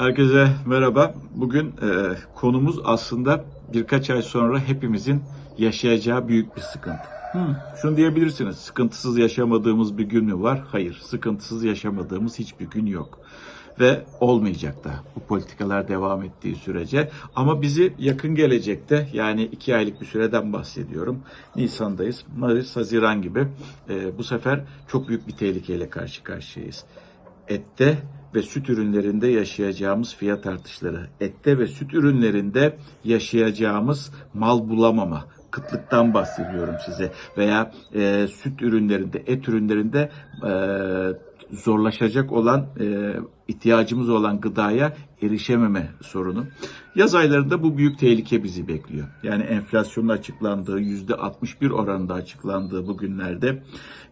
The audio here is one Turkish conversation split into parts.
Herkese merhaba. Bugün e, konumuz aslında birkaç ay sonra hepimizin yaşayacağı büyük bir sıkıntı. Hmm, şunu diyebilirsiniz, sıkıntısız yaşamadığımız bir gün mü var? Hayır, sıkıntısız yaşamadığımız hiçbir gün yok. Ve olmayacak da bu politikalar devam ettiği sürece. Ama bizi yakın gelecekte yani iki aylık bir süreden bahsediyorum. Nisan'dayız, Mayıs, Haziran gibi e, bu sefer çok büyük bir tehlikeyle karşı karşıyayız ette ve süt ürünlerinde yaşayacağımız fiyat artışları, ette ve süt ürünlerinde yaşayacağımız mal bulamama, kıtlıktan bahsediyorum size veya e, süt ürünlerinde, et ürünlerinde e, zorlaşacak olan e, ihtiyacımız olan gıdaya erişememe sorunu. Yaz aylarında bu büyük tehlike bizi bekliyor. Yani enflasyonun açıklandığı, yüzde 61 oranında açıklandığı bu günlerde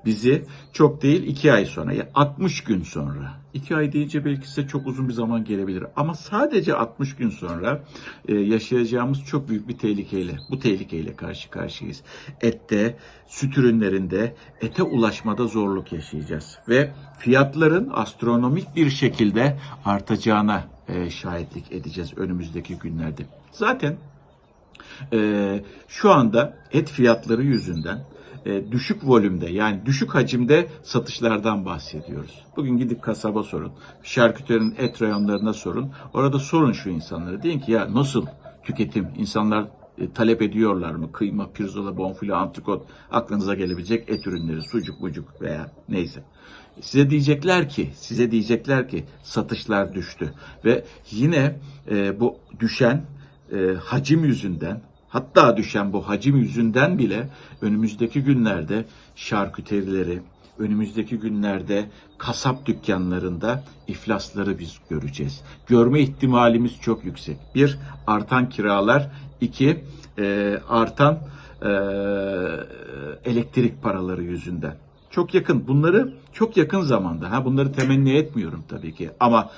bizi çok değil 2 ay sonra, ya 60 gün sonra, 2 ay deyince belki size çok uzun bir zaman gelebilir ama sadece 60 gün sonra e, yaşayacağımız çok büyük bir tehlikeyle, bu tehlikeyle karşı karşıyayız. Ette, süt ürünlerinde, ete ulaşmada zorluk yaşayacağız ve fiyatların astronomik bir şekilde artacağına e, şahitlik edeceğiz önümüzdeki günlerde. Zaten e, şu anda et fiyatları yüzünden e, düşük volümde yani düşük hacimde satışlardan bahsediyoruz. Bugün gidip kasaba sorun, şarküterinin et reyonlarına sorun. Orada sorun şu insanlara. Deyin ki ya nasıl tüketim? İnsanlar e, talep ediyorlar mı? Kıyma, pirzola, bonfile, antrikot aklınıza gelebilecek et ürünleri, sucuk, bucuk veya neyse. Size diyecekler ki, size diyecekler ki satışlar düştü ve yine e, bu düşen e, hacim yüzünden hatta düşen bu hacim yüzünden bile önümüzdeki günlerde şarküterileri, önümüzdeki günlerde kasap dükkanlarında iflasları biz göreceğiz. Görme ihtimalimiz çok yüksek. Bir, artan kiralar. iki e, artan e, elektrik paraları yüzünden. Çok yakın. Bunları çok yakın zamanda. Ha bunları temenni etmiyorum tabii ki. Ama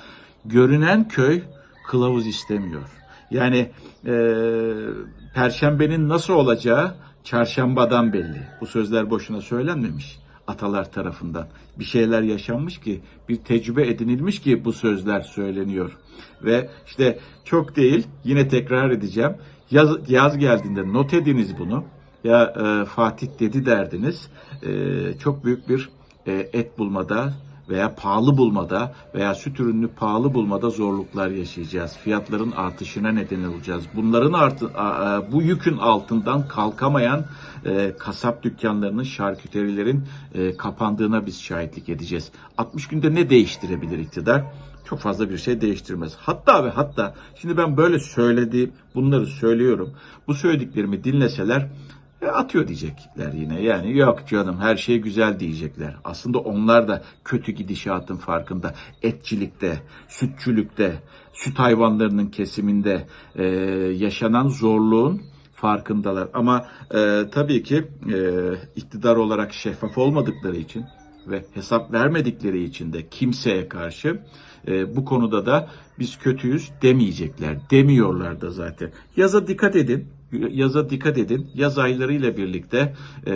görünen köy kılavuz istemiyor. Yani e, perşembenin nasıl olacağı çarşambadan belli. Bu sözler boşuna söylenmemiş atalar tarafından. Bir şeyler yaşanmış ki, bir tecrübe edinilmiş ki bu sözler söyleniyor. Ve işte çok değil, yine tekrar edeceğim. Yaz, yaz geldiğinde not ediniz bunu. Ya e, Fatih dedi derdiniz. E, çok büyük bir e, et bulmada veya pahalı bulmada veya süt ürününü pahalı bulmada zorluklar yaşayacağız. Fiyatların artışına neden olacağız. Bunların artı, bu yükün altından kalkamayan e, kasap dükkanlarının, şarküterilerin e, kapandığına biz şahitlik edeceğiz. 60 günde ne değiştirebilir iktidar? Çok fazla bir şey değiştirmez. Hatta ve hatta şimdi ben böyle söylediğim bunları söylüyorum. Bu söylediklerimi dinleseler e, atıyor diyecekler yine. Yani yok canım her şey güzel diyecekler. Aslında onlar da kötü gidişatın farkında. Etçilikte, sütçülükte, süt hayvanlarının kesiminde e, yaşanan zorluğun farkındalar. Ama e, tabii ki e, iktidar olarak şeffaf olmadıkları için ve hesap vermedikleri için de kimseye karşı e, bu konuda da biz kötüyüz demeyecekler. Demiyorlar da zaten. Yaza dikkat edin yaza dikkat edin. Yaz aylarıyla birlikte e,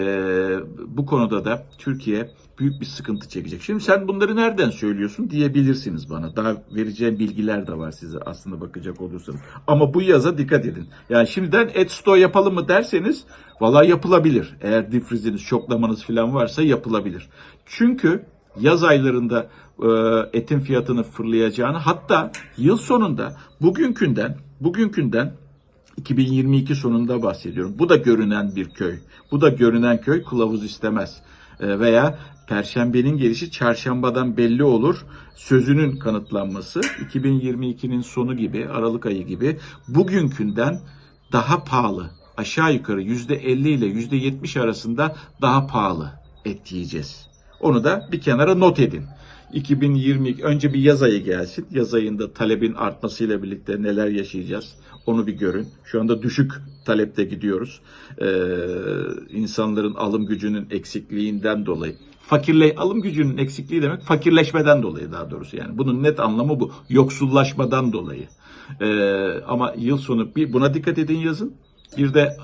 bu konuda da Türkiye büyük bir sıkıntı çekecek. Şimdi sen bunları nereden söylüyorsun diyebilirsiniz bana. Daha vereceğim bilgiler de var size aslında bakacak olursanız. Ama bu yaza dikkat edin. Yani şimdiden et stoğu yapalım mı derseniz valla yapılabilir. Eğer difriziniz, şoklamanız falan varsa yapılabilir. Çünkü yaz aylarında e, etin fiyatını fırlayacağını hatta yıl sonunda bugünkünden bugünkünden 2022 sonunda bahsediyorum. Bu da görünen bir köy. Bu da görünen köy kılavuz istemez. E, veya Perşembenin gelişi çarşambadan belli olur. Sözünün kanıtlanması 2022'nin sonu gibi, Aralık ayı gibi bugünkünden daha pahalı. Aşağı yukarı %50 ile %70 arasında daha pahalı et yiyeceğiz. Onu da bir kenara not edin. 2020 önce bir yaz ayı gelsin. Yaz ayında talebin artmasıyla birlikte neler yaşayacağız onu bir görün. Şu anda düşük talepte gidiyoruz. Ee, insanların alım gücünün eksikliğinden dolayı. Fakirle alım gücünün eksikliği demek fakirleşmeden dolayı daha doğrusu yani. Bunun net anlamı bu. Yoksullaşmadan dolayı. Ee, ama yıl sonu bir buna dikkat edin yazın. Bir de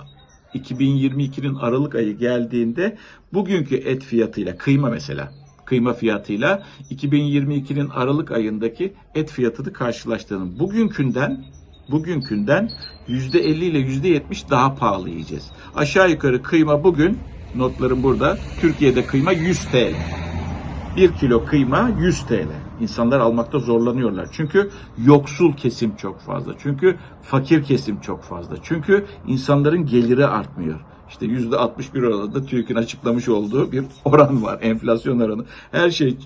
2022'nin Aralık ayı geldiğinde bugünkü et fiyatıyla kıyma mesela kıyma fiyatıyla 2022'nin Aralık ayındaki et fiyatını karşılaştırdım. Bugünkünden bugünkünden %50 ile %70 daha pahalı yiyeceğiz. Aşağı yukarı kıyma bugün notlarım burada. Türkiye'de kıyma 100 TL. 1 kilo kıyma 100 TL. İnsanlar almakta zorlanıyorlar. Çünkü yoksul kesim çok fazla. Çünkü fakir kesim çok fazla. Çünkü insanların geliri artmıyor. İşte %61 oranında TÜİK'in açıklamış olduğu bir oran var. Enflasyon oranı. Her şey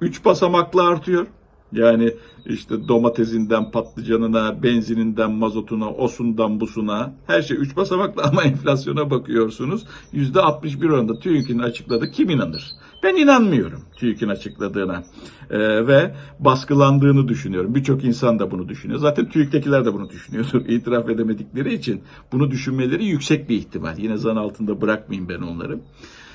3 basamaklı artıyor. Yani işte domatesinden patlıcanına, benzininden mazotuna, osundan busuna her şey 3 basamaklı ama enflasyona bakıyorsunuz. %61 oranında TÜİK'in açıkladığı kim inanır? Ben inanmıyorum TÜİK'in açıkladığına Ee, ve baskılandığını düşünüyorum. Birçok insan da bunu düşünüyor. Zaten TÜİK'tekiler de bunu düşünüyordur. İtiraf edemedikleri için bunu düşünmeleri yüksek bir ihtimal. Yine zan altında bırakmayayım ben onları.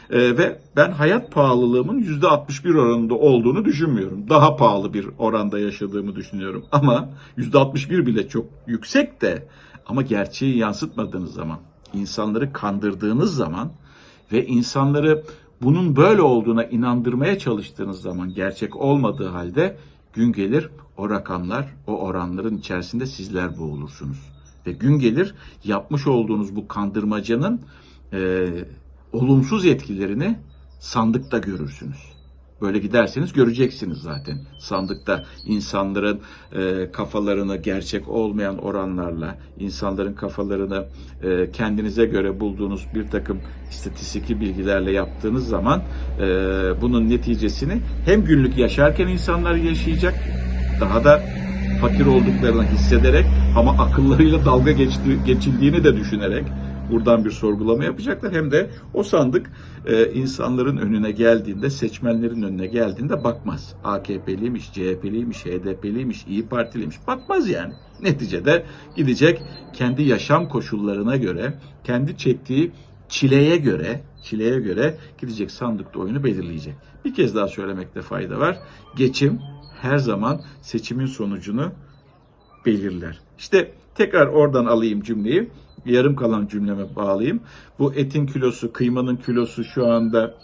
Ee, ve ben hayat pahalılığımın %61 oranında olduğunu düşünmüyorum. Daha pahalı bir oranda yaşadığımı düşünüyorum. Ama %61 bile çok yüksek de ama gerçeği yansıtmadığınız zaman, insanları kandırdığınız zaman ve insanları bunun böyle olduğuna inandırmaya çalıştığınız zaman gerçek olmadığı halde gün gelir o rakamlar, o oranların içerisinde sizler boğulursunuz. Ve gün gelir yapmış olduğunuz bu kandırmacanın e, olumsuz etkilerini sandıkta görürsünüz. Böyle giderseniz göreceksiniz zaten. Sandıkta insanların e, kafalarını gerçek olmayan oranlarla, insanların kafalarını e, kendinize göre bulduğunuz bir takım istatistiki bilgilerle yaptığınız zaman e, bunun neticesini hem günlük yaşarken insanlar yaşayacak, daha da fakir olduklarını hissederek ama akıllarıyla dalga geçti, geçildiğini de düşünerek buradan bir sorgulama yapacaklar. Hem de o sandık e, insanların önüne geldiğinde, seçmenlerin önüne geldiğinde bakmaz. AKP'liymiş, CHP'liymiş, HDP'liymiş, İyi Partiliymiş bakmaz yani. Neticede gidecek kendi yaşam koşullarına göre, kendi çektiği çileye göre, çileye göre gidecek sandıkta oyunu belirleyecek. Bir kez daha söylemekte fayda var. Geçim her zaman seçimin sonucunu belirler. İşte tekrar oradan alayım cümleyi. Yarım kalan cümleme bağlayayım. Bu etin kilosu, kıymanın kilosu şu anda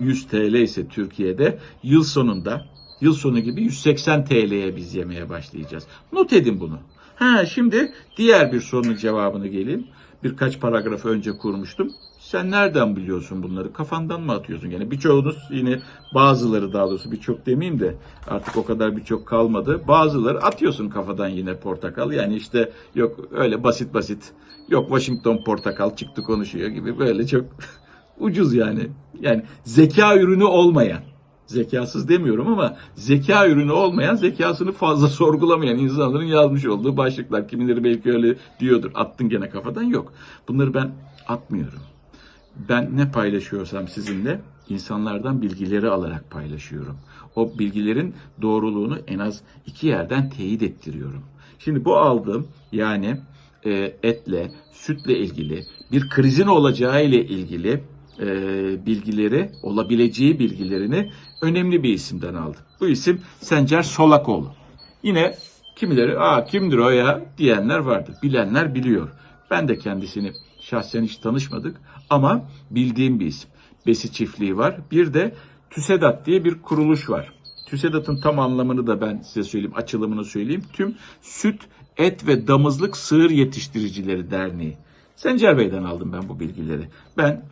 100 TL ise Türkiye'de yıl sonunda yıl sonu gibi 180 TL'ye biz yemeye başlayacağız. Not edin bunu. Ha şimdi diğer bir sorunun cevabını geleyim. Birkaç paragraf önce kurmuştum. Sen nereden biliyorsun bunları? Kafandan mı atıyorsun? Yani birçoğunuz yine bazıları daha doğrusu birçok demeyeyim de artık o kadar birçok kalmadı. Bazıları atıyorsun kafadan yine portakal. Yani işte yok öyle basit basit. Yok Washington portakal çıktı konuşuyor gibi böyle çok ucuz yani. Yani zeka ürünü olmayan zekasız demiyorum ama zeka ürünü olmayan, zekasını fazla sorgulamayan insanların yazmış olduğu başlıklar. Kimileri belki öyle diyordur. Attın gene kafadan. Yok. Bunları ben atmıyorum. Ben ne paylaşıyorsam sizinle insanlardan bilgileri alarak paylaşıyorum. O bilgilerin doğruluğunu en az iki yerden teyit ettiriyorum. Şimdi bu aldığım yani e, etle, sütle ilgili bir krizin olacağı ile ilgili e, bilgileri, olabileceği bilgilerini önemli bir isimden aldım. Bu isim Sencer Solakoğlu. Yine kimileri aa kimdir o ya diyenler vardır. Bilenler biliyor. Ben de kendisini şahsen hiç tanışmadık ama bildiğim bir isim. Besi çiftliği var. Bir de TÜSEDAT diye bir kuruluş var. TÜSEDAT'ın tam anlamını da ben size söyleyeyim, açılımını söyleyeyim. Tüm Süt, Et ve Damızlık Sığır Yetiştiricileri Derneği. Sencer Bey'den aldım ben bu bilgileri. Ben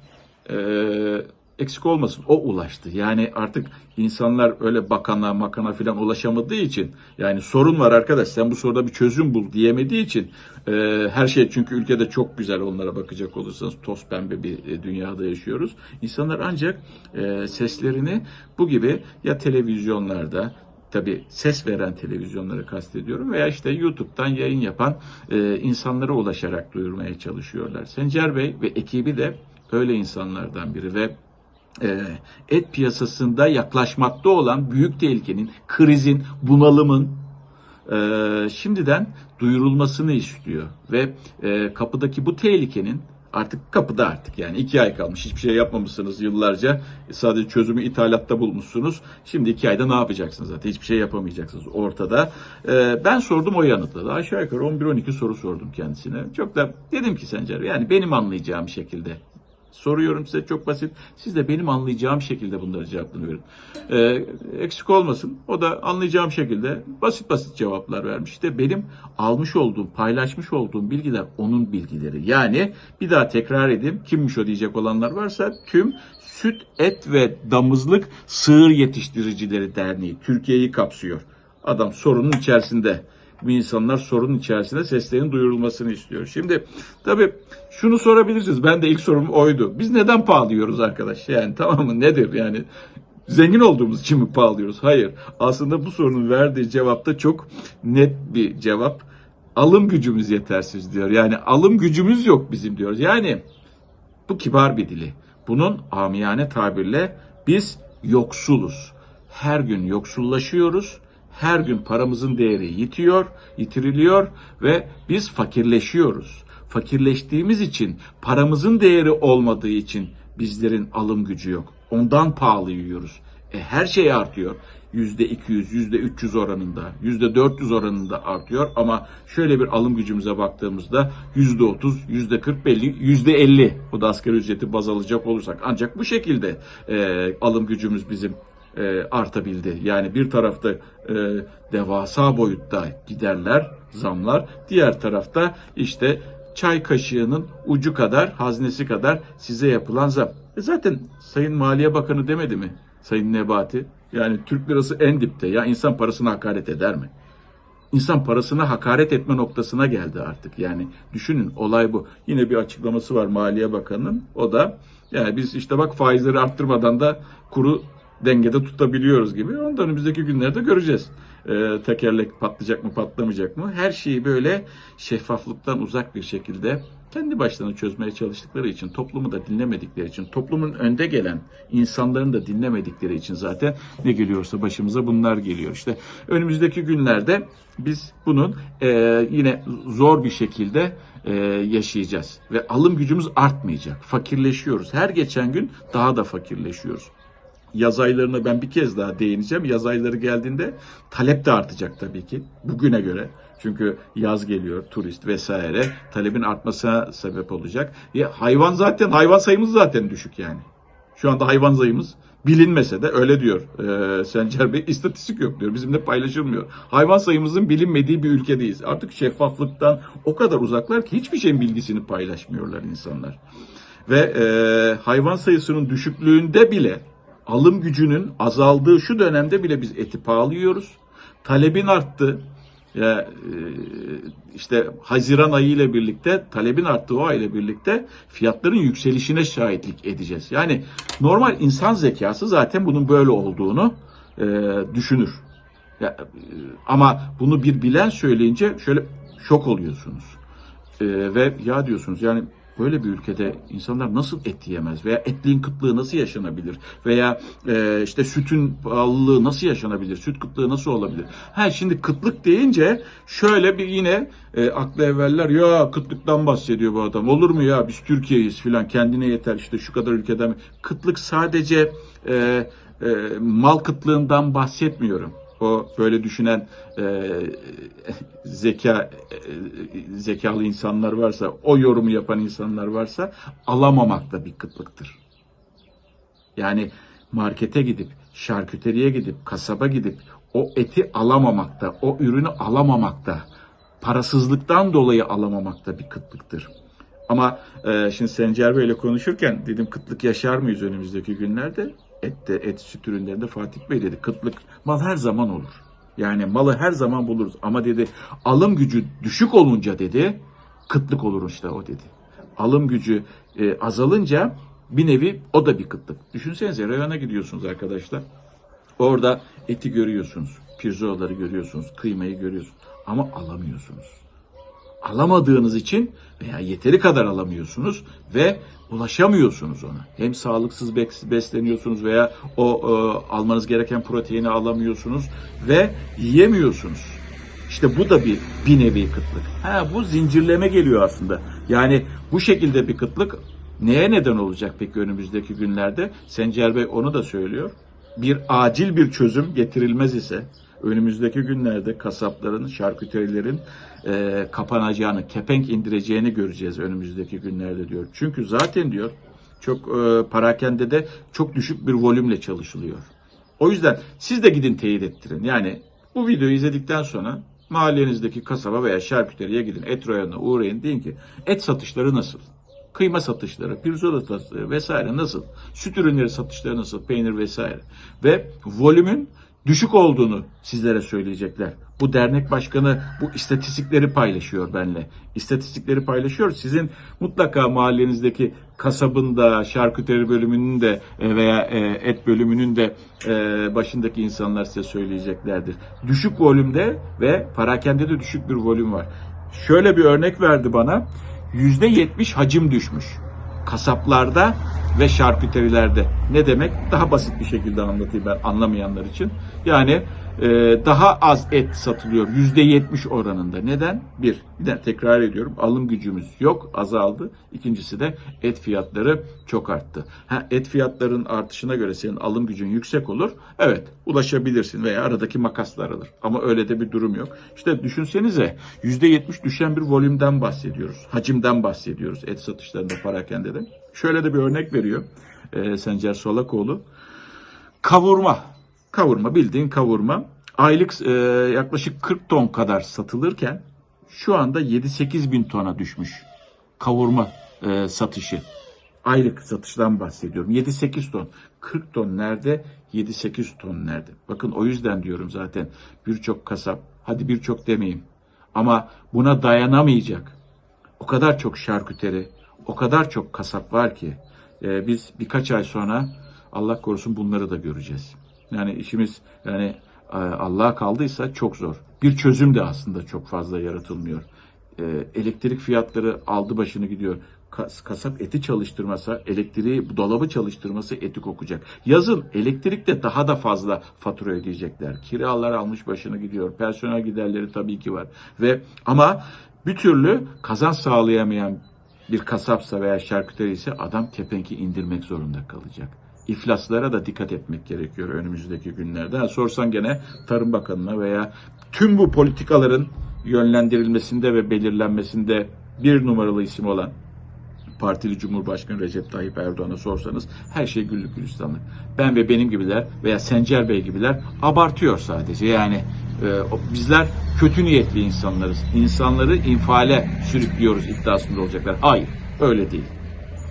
eee, eksik olmasın o ulaştı. Yani artık insanlar öyle bakana makana filan ulaşamadığı için yani sorun var arkadaş sen bu soruda bir çözüm bul diyemediği için eee, her şey çünkü ülkede çok güzel onlara bakacak olursanız toz pembe bir e, dünyada yaşıyoruz. İnsanlar ancak eee, seslerini bu gibi ya televizyonlarda tabi ses veren televizyonları kastediyorum veya işte YouTube'dan yayın yapan e, insanlara ulaşarak duyurmaya çalışıyorlar. Sencer Bey ve ekibi de öyle insanlardan biri ve e, et piyasasında yaklaşmakta olan büyük tehlikenin, krizin, bunalımın e, şimdiden duyurulmasını istiyor. Ve e, kapıdaki bu tehlikenin artık kapıda artık yani iki ay kalmış hiçbir şey yapmamışsınız yıllarca sadece çözümü ithalatta bulmuşsunuz. Şimdi iki ayda ne yapacaksınız zaten? Hiçbir şey yapamayacaksınız ortada. E, ben sordum o yanıtladı. Aşağı yukarı 11-12 soru sordum kendisine. Çok da dedim ki Sencer yani benim anlayacağım şekilde Soruyorum size çok basit. Siz de benim anlayacağım şekilde bunları cevapını verin. Ee, eksik olmasın. O da anlayacağım şekilde basit basit cevaplar vermiş. İşte benim almış olduğum, paylaşmış olduğum bilgiler onun bilgileri. Yani bir daha tekrar edeyim. Kimmiş o diyecek olanlar varsa tüm Süt, Et ve Damızlık Sığır Yetiştiricileri Derneği Türkiye'yi kapsıyor. Adam sorunun içerisinde. Bu insanlar sorunun içerisinde seslerinin duyurulmasını istiyor. Şimdi tabii şunu sorabilirsiniz. Ben de ilk sorum oydu. Biz neden pahalıyoruz arkadaş? Yani tamam mı? Nedir yani? Zengin olduğumuz için mi pahalıyoruz? Hayır. Aslında bu sorunun verdiği cevapta çok net bir cevap. Alım gücümüz yetersiz diyor. Yani alım gücümüz yok bizim diyoruz. Yani bu kibar bir dili. Bunun amiyane tabirle biz yoksuluz. Her gün yoksullaşıyoruz. Her gün paramızın değeri yitiyor, yitiriliyor ve biz fakirleşiyoruz. Fakirleştiğimiz için, paramızın değeri olmadığı için bizlerin alım gücü yok. Ondan pahalı yiyoruz. E, her şey artıyor. Yüzde 200, yüzde 300 oranında, yüzde 400 oranında artıyor ama şöyle bir alım gücümüze baktığımızda yüzde 30, yüzde 40 belli, yüzde 50 o da asgari ücreti baz alacak olursak ancak bu şekilde e, alım gücümüz bizim e, artabildi. Yani bir tarafta e, devasa boyutta giderler, zamlar, diğer tarafta işte çay kaşığının ucu kadar, haznesi kadar size yapılan zam. E zaten Sayın Maliye Bakanı demedi mi? Sayın Nebati. Yani Türk lirası en dipte. Ya insan parasına hakaret eder mi? İnsan parasına hakaret etme noktasına geldi artık. Yani düşünün olay bu. Yine bir açıklaması var Maliye Bakanı'nın. O da yani biz işte bak faizleri arttırmadan da kuru dengede tutabiliyoruz gibi. Onu da önümüzdeki günlerde göreceğiz. Ee, tekerlek patlayacak mı patlamayacak mı? Her şeyi böyle şeffaflıktan uzak bir şekilde kendi başlarına çözmeye çalıştıkları için, toplumu da dinlemedikleri için, toplumun önde gelen insanların da dinlemedikleri için zaten ne geliyorsa başımıza bunlar geliyor. İşte önümüzdeki günlerde biz bunun e, yine zor bir şekilde e, yaşayacağız. Ve alım gücümüz artmayacak. Fakirleşiyoruz. Her geçen gün daha da fakirleşiyoruz yaz aylarına ben bir kez daha değineceğim. Yaz ayları geldiğinde talep de artacak tabii ki bugüne göre. Çünkü yaz geliyor, turist vesaire. Talebin artmasına sebep olacak. Ya hayvan zaten, hayvan sayımız zaten düşük yani. Şu anda hayvan sayımız bilinmese de öyle diyor e, Sencer Bey. istatistik yok diyor. Bizimle paylaşılmıyor. Hayvan sayımızın bilinmediği bir ülkedeyiz. Artık şeffaflıktan o kadar uzaklar ki hiçbir şeyin bilgisini paylaşmıyorlar insanlar. Ve e, hayvan sayısının düşüklüğünde bile alım gücünün azaldığı şu dönemde bile biz eti pahalı yiyoruz. Talebin arttı. Ya, e, işte Haziran ayı ile birlikte talebin arttığı o ay ile birlikte fiyatların yükselişine şahitlik edeceğiz. Yani normal insan zekası zaten bunun böyle olduğunu e, düşünür. Ya, e, ama bunu bir bilen söyleyince şöyle şok oluyorsunuz. E, ve ya diyorsunuz yani böyle bir ülkede insanlar nasıl et yiyemez veya etliğin kıtlığı nasıl yaşanabilir veya e, işte sütün pahalılığı nasıl yaşanabilir, süt kıtlığı nasıl olabilir? Ha şimdi kıtlık deyince şöyle bir yine e, aklı evveller ya kıtlıktan bahsediyor bu adam. Olur mu ya biz Türkiye'yiz filan kendine yeter işte şu kadar ülkeden. Kıtlık sadece e, e, mal kıtlığından bahsetmiyorum o böyle düşünen e, zeka e, zekalı insanlar varsa, o yorumu yapan insanlar varsa alamamak da bir kıtlıktır. Yani markete gidip, şarküteriye gidip, kasaba gidip o eti alamamakta, o ürünü alamamakta, parasızlıktan dolayı alamamakta bir kıtlıktır. Ama e, şimdi Sencer Bey ile konuşurken dedim kıtlık yaşar mıyız önümüzdeki günlerde? Ette, et süt ürünlerinde Fatih Bey dedi kıtlık mal her zaman olur. Yani malı her zaman buluruz ama dedi alım gücü düşük olunca dedi kıtlık olur işte o dedi. Alım gücü e, azalınca bir nevi o da bir kıtlık. Düşünsenize reyona gidiyorsunuz arkadaşlar. Orada eti görüyorsunuz, pirzolaları görüyorsunuz, kıymayı görüyorsunuz ama alamıyorsunuz alamadığınız için veya yeteri kadar alamıyorsunuz ve ulaşamıyorsunuz ona. Hem sağlıksız besleniyorsunuz veya o e, almanız gereken proteini alamıyorsunuz ve yiyemiyorsunuz. İşte bu da bir bir nevi kıtlık. Ha bu zincirleme geliyor aslında. Yani bu şekilde bir kıtlık neye neden olacak peki önümüzdeki günlerde? Sencer Bey onu da söylüyor. Bir acil bir çözüm getirilmez ise önümüzdeki günlerde kasapların, şarküterilerin e, kapanacağını, kepenk indireceğini göreceğiz önümüzdeki günlerde diyor. Çünkü zaten diyor Çok e, parakende de çok düşük bir volümle çalışılıyor. O yüzden siz de gidin teyit ettirin. Yani bu videoyu izledikten sonra mahallenizdeki kasaba veya şarküteriye gidin. Et reyonuna uğrayın. Deyin ki et satışları nasıl? Kıyma satışları, pirzola satışları vesaire nasıl? Süt ürünleri satışları nasıl? Peynir vesaire. Ve volümün düşük olduğunu sizlere söyleyecekler. Bu dernek başkanı bu istatistikleri paylaşıyor benimle. İstatistikleri paylaşıyor. Sizin mutlaka mahallenizdeki kasabında, şarküteri bölümünün de e, veya e, et bölümünün de e, başındaki insanlar size söyleyeceklerdir. Düşük volümde ve parakende de düşük bir volüm var. Şöyle bir örnek verdi bana. %70 hacim düşmüş. Kasaplarda ve şarküterilerde. Ne demek? Daha basit bir şekilde anlatayım ben anlamayanlar için. Yani daha az et satılıyor %70 oranında. Neden? Bir, bir de tekrar ediyorum alım gücümüz yok azaldı. İkincisi de et fiyatları çok arttı. Ha, et fiyatların artışına göre senin alım gücün yüksek olur. Evet ulaşabilirsin veya aradaki makaslar alır. Ama öyle de bir durum yok. İşte düşünsenize %70 düşen bir volümden bahsediyoruz. Hacimden bahsediyoruz et satışlarında parakende de. Şöyle de bir örnek veriyor e, Sencer Solakoğlu. Kavurma. Kavurma bildiğin kavurma. Aylık e, yaklaşık 40 ton kadar satılırken şu anda 7-8 bin tona düşmüş. Kavurma e, satışı. Aylık satıştan bahsediyorum. 7-8 ton. 40 ton nerede? 7-8 ton nerede? Bakın o yüzden diyorum zaten birçok kasap, hadi birçok demeyeyim ama buna dayanamayacak. O kadar çok şarküteri, o kadar çok kasap var ki e, biz birkaç ay sonra Allah korusun bunları da göreceğiz. Yani işimiz yani e, Allah'a kaldıysa çok zor. Bir çözüm de aslında çok fazla yaratılmıyor. E, elektrik fiyatları aldı başını gidiyor. Kas- Kasap eti çalıştırmasa, elektriği, dolabı çalıştırması eti kokacak. Yazın elektrik de daha da fazla fatura ödeyecekler. Kiralar almış başını gidiyor. Personel giderleri tabii ki var. Ve ama bir türlü kazanç sağlayamayan bir kasapsa veya şarküteri ise adam kepenki indirmek zorunda kalacak. İflaslara da dikkat etmek gerekiyor önümüzdeki günlerde. Ha, sorsan gene Tarım Bakanı'na veya tüm bu politikaların yönlendirilmesinde ve belirlenmesinde bir numaralı isim olan partili Cumhurbaşkanı Recep Tayyip Erdoğan'a sorsanız her şey güllük gülistanlık. Ben ve benim gibiler veya Sencer Bey gibiler abartıyor sadece. Yani e, bizler kötü niyetli insanlarız. İnsanları infiale sürüklüyoruz iddiasında olacaklar. Hayır, öyle değil.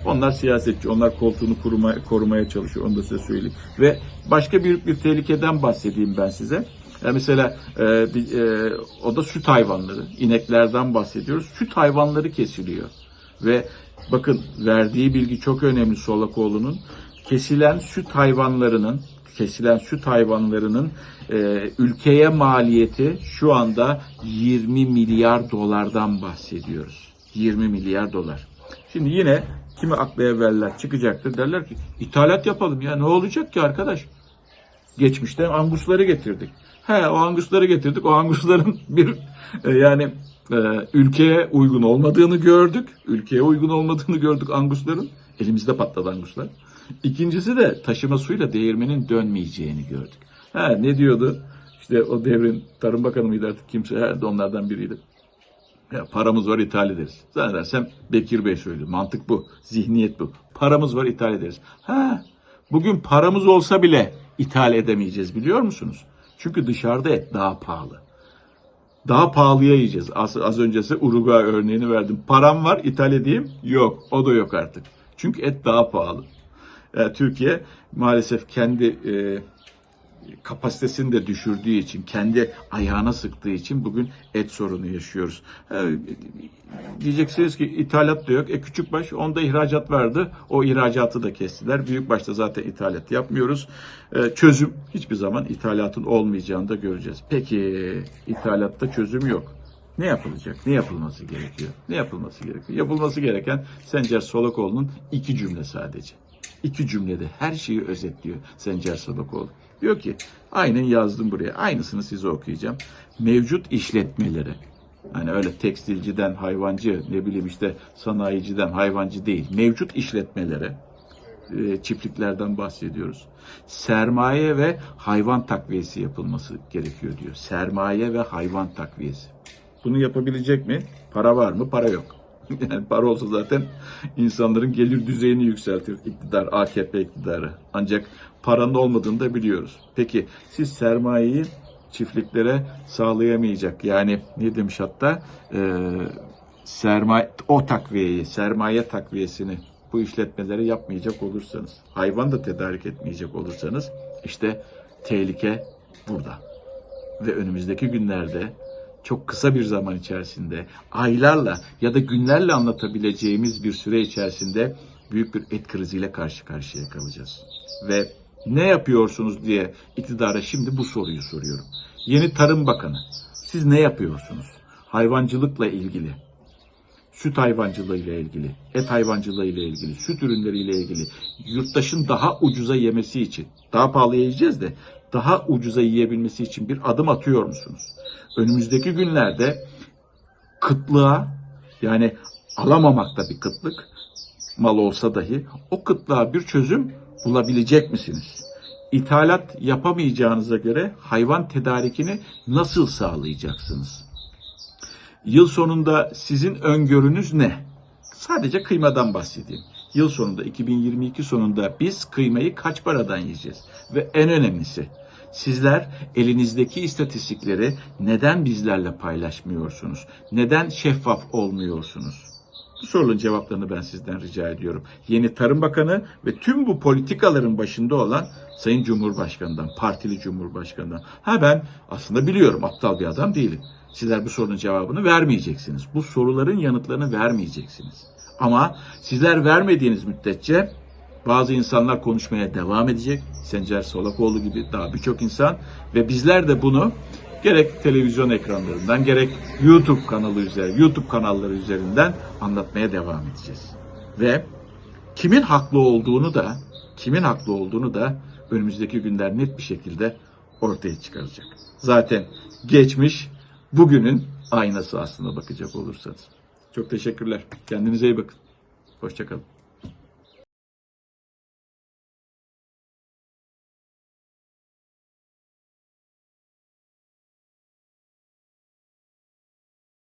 Onlar siyasetçi, onlar koltuğunu koruma, korumaya çalışıyor. Onu da size söyleyeyim. Ve başka büyük bir tehlikeden bahsedeyim ben size. Yani mesela e, e, o da süt hayvanları, ineklerden bahsediyoruz. Süt hayvanları kesiliyor. Ve bakın verdiği bilgi çok önemli Solakoğlu'nun. Kesilen süt hayvanlarının kesilen süt hayvanlarının e, ülkeye maliyeti şu anda 20 milyar dolardan bahsediyoruz. 20 milyar dolar. Şimdi yine kimi aklı evveller çıkacaktır derler ki ithalat yapalım ya ne olacak ki arkadaş? Geçmişte angusları getirdik. He o angusları getirdik. O angusların bir e, yani e, ülkeye uygun olmadığını gördük. Ülkeye uygun olmadığını gördük angusların. Elimizde patladı anguslar. İkincisi de taşıma suyla değirmenin dönmeyeceğini gördük. Ha ne diyordu? İşte o devrin Tarım Bakanı mıydı artık kimse herhalde onlardan biriydi. Ya paramız var ithal ederiz. Zannedersem Bekir Bey söylüyor. Mantık bu. Zihniyet bu. Paramız var ithal ederiz. Ha, bugün paramız olsa bile ithal edemeyeceğiz biliyor musunuz? Çünkü dışarıda et daha pahalı. Daha pahalıya yiyeceğiz. Az, az önce size Uruguay örneğini verdim. Param var ithal edeyim. Yok. O da yok artık. Çünkü et daha pahalı. E, Türkiye maalesef kendi e, kapasitesini de düşürdüğü için, kendi ayağına sıktığı için bugün et sorunu yaşıyoruz. E, diyeceksiniz ki ithalat da yok. E küçük baş onda ihracat vardı. O ihracatı da kestiler. Büyük başta zaten ithalat yapmıyoruz. E, çözüm hiçbir zaman ithalatın olmayacağını da göreceğiz. Peki ithalatta çözüm yok. Ne yapılacak? Ne yapılması gerekiyor? Ne yapılması gerekiyor? Yapılması gereken Sencer Solakoğlu'nun iki cümle sadece. İki cümlede her şeyi özetliyor Sencer Solakoğlu. Diyor ki, aynen yazdım buraya, aynısını size okuyacağım. Mevcut işletmelere, hani öyle tekstilciden hayvancı, ne bileyim işte sanayiciden hayvancı değil, mevcut işletmelere, çiftliklerden bahsediyoruz. Sermaye ve hayvan takviyesi yapılması gerekiyor diyor. Sermaye ve hayvan takviyesi. Bunu yapabilecek mi? Para var mı? Para yok. Yani para olsa zaten insanların gelir düzeyini yükseltir iktidar, AKP iktidarı. Ancak paranın olmadığını da biliyoruz. Peki siz sermayeyi çiftliklere sağlayamayacak. Yani ne demiş hatta e, sermaye o takviyeyi, sermaye takviyesini bu işletmelere yapmayacak olursanız, hayvan da tedarik etmeyecek olursanız işte tehlike burada. Ve önümüzdeki günlerde çok kısa bir zaman içerisinde aylarla ya da günlerle anlatabileceğimiz bir süre içerisinde büyük bir et kriziyle karşı karşıya kalacağız. Ve ne yapıyorsunuz diye iktidara şimdi bu soruyu soruyorum. Yeni Tarım Bakanı, siz ne yapıyorsunuz? Hayvancılıkla ilgili, süt hayvancılığı ile ilgili, et hayvancılığı ile ilgili, süt ürünleri ile ilgili yurttaşın daha ucuza yemesi için, daha pahalı yiyeceğiz de daha ucuza yiyebilmesi için bir adım atıyor musunuz? Önümüzdeki günlerde kıtlığa yani alamamakta bir kıtlık mal olsa dahi o kıtlığa bir çözüm bulabilecek misiniz? İthalat yapamayacağınıza göre hayvan tedarikini nasıl sağlayacaksınız? Yıl sonunda sizin öngörünüz ne? Sadece kıymadan bahsedeyim. Yıl sonunda 2022 sonunda biz kıymayı kaç paradan yiyeceğiz? Ve en önemlisi sizler elinizdeki istatistikleri neden bizlerle paylaşmıyorsunuz? Neden şeffaf olmuyorsunuz? Bu sorunun cevaplarını ben sizden rica ediyorum. Yeni Tarım Bakanı ve tüm bu politikaların başında olan Sayın Cumhurbaşkanı'ndan, partili Cumhurbaşkanı'ndan. Ha ben aslında biliyorum aptal bir adam değilim. Sizler bu sorunun cevabını vermeyeceksiniz. Bu soruların yanıtlarını vermeyeceksiniz. Ama sizler vermediğiniz müddetçe bazı insanlar konuşmaya devam edecek. Sencer Solakoğlu gibi daha birçok insan ve bizler de bunu gerek televizyon ekranlarından gerek YouTube kanalı üzeri, YouTube kanalları üzerinden anlatmaya devam edeceğiz. Ve kimin haklı olduğunu da kimin haklı olduğunu da önümüzdeki günler net bir şekilde ortaya çıkaracak. Zaten geçmiş bugünün aynası aslında bakacak olursanız. Çok teşekkürler. Kendinize iyi bakın. Hoşçakalın.